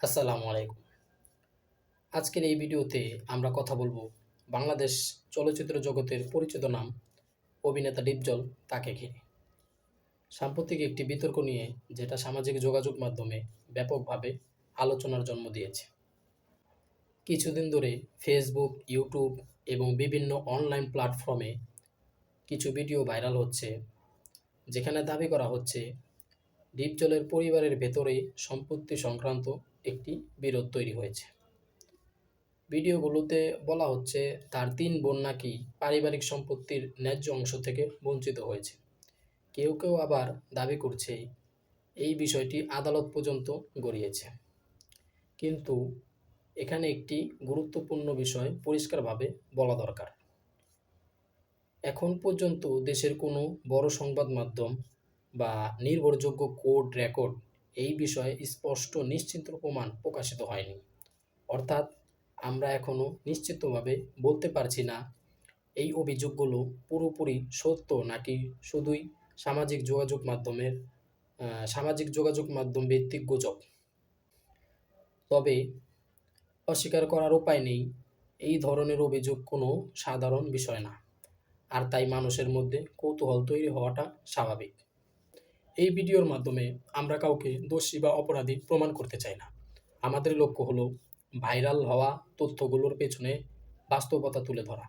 আসসালামু আলাইকুম। আজকের এই ভিডিওতে আমরা কথা বলব বাংলাদেশ চলচ্চিত্র জগতের পরিচিত নাম অভিনেতা ডিপজল তাকে ঘিরে। সাম্প্রতিক একটি বিতর্ক নিয়ে যেটা সামাজিক যোগাযোগ মাধ্যমে ব্যাপকভাবে আলোচনার জন্ম দিয়েছে। কিছুদিন ধরে ফেসবুক, ইউটিউব এবং বিভিন্ন অনলাইন প্ল্যাটফর্মে কিছু ভিডিও ভাইরাল হচ্ছে, যেখানে দাবি করা হচ্ছে ডিপজলের পরিবারের ভেতরে সম্পত্তি সংক্রান্ত একটি বিরোধ তৈরি হয়েছে। ভিডিওগুলোতে বলা হচ্ছে, তার তিন বোন নাকি পারিবারিক সম্পত্তির ন্যায্য অংশ থেকে বঞ্চিত হয়েছে। কেউ কেউ আবার দাবি করছে, এই বিষয়টি আদালত পর্যন্ত গড়িয়েছে। কিন্তু এখানে একটি গুরুত্বপূর্ণ বিষয় পরিষ্কারভাবে বলা দরকার। এখন পর্যন্ত দেশের কোনো বড় সংবাদ মাধ্যম বা নির্ভরযোগ্য কোর্ট রেকর্ড এই বিষয়ে স্পষ্ট নিশ্চিত প্রমাণ প্রকাশিত হয়নি। অর্থাৎ আমরা এখনও নিশ্চিতভাবে বলতে পারছি না, এই অভিযোগগুলো পুরোপুরি সত্য নাকি শুধুই সামাজিক যোগাযোগ মাধ্যমের সামাজিক যোগাযোগ মাধ্যম ভিত্তিক গুজব? তবে অস্বীকার করার উপায় নেই, এই ধরনের অভিযোগ কোনো সাধারণ বিষয় না। আর তাই মানুষের মধ্যে কৌতূহল তৈরি হওয়াটা স্বাভাবিক। এই ভিডিওর মাধ্যমে আমরা কাউকে দোষী বা অপরাধী প্রমাণ করতে চাই না। আমাদের লক্ষ্য হলো ভাইরাল হওয়া তথ্যগুলোর পেছনে বাস্তবতা তুলে ধরা।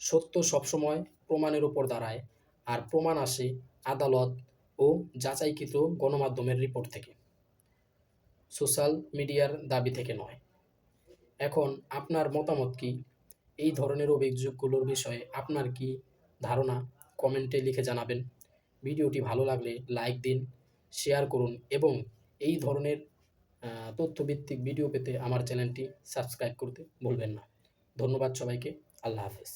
সত্য সবসময় প্রমাণের উপর দাঁড়ায়, আর প্রমাণ আসে আদালত ও যাচাইকৃত গণমাধ্যমের রিপোর্ট থেকে। সোশ্যাল মিডিয়ার দাবি থেকে নয়। এখন আপনার মতামত কি? এই ধরনের অভিযোগগুলোর বিষয়ে আপনার কি ধারণা? কমেন্টে লিখে জানাবেন। ভিডিওটি ভালো লাগলে লাইক দিন, শেয়ার করুন এবং এই ধরনের তথ্যভিত্তিক ভিডিও পেতে আমার চ্যানেলটি সাবস্ক্রাইব করতে ভুলবেন না। ধন্যবাদ সবাইকে, আল্লাহ হাফেজ।